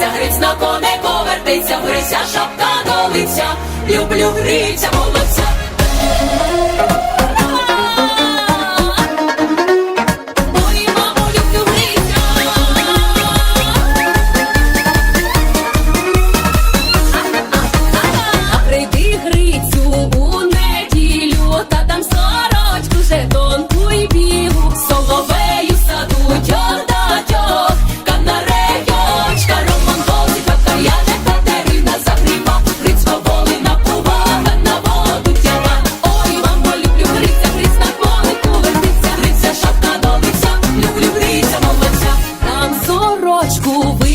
вертиться, гриць на коне повертиться, грися, шапка до люблю гриця молодця. Прийди Грицю у неділю, та там сорочку же Молодця, нам сорочку ви.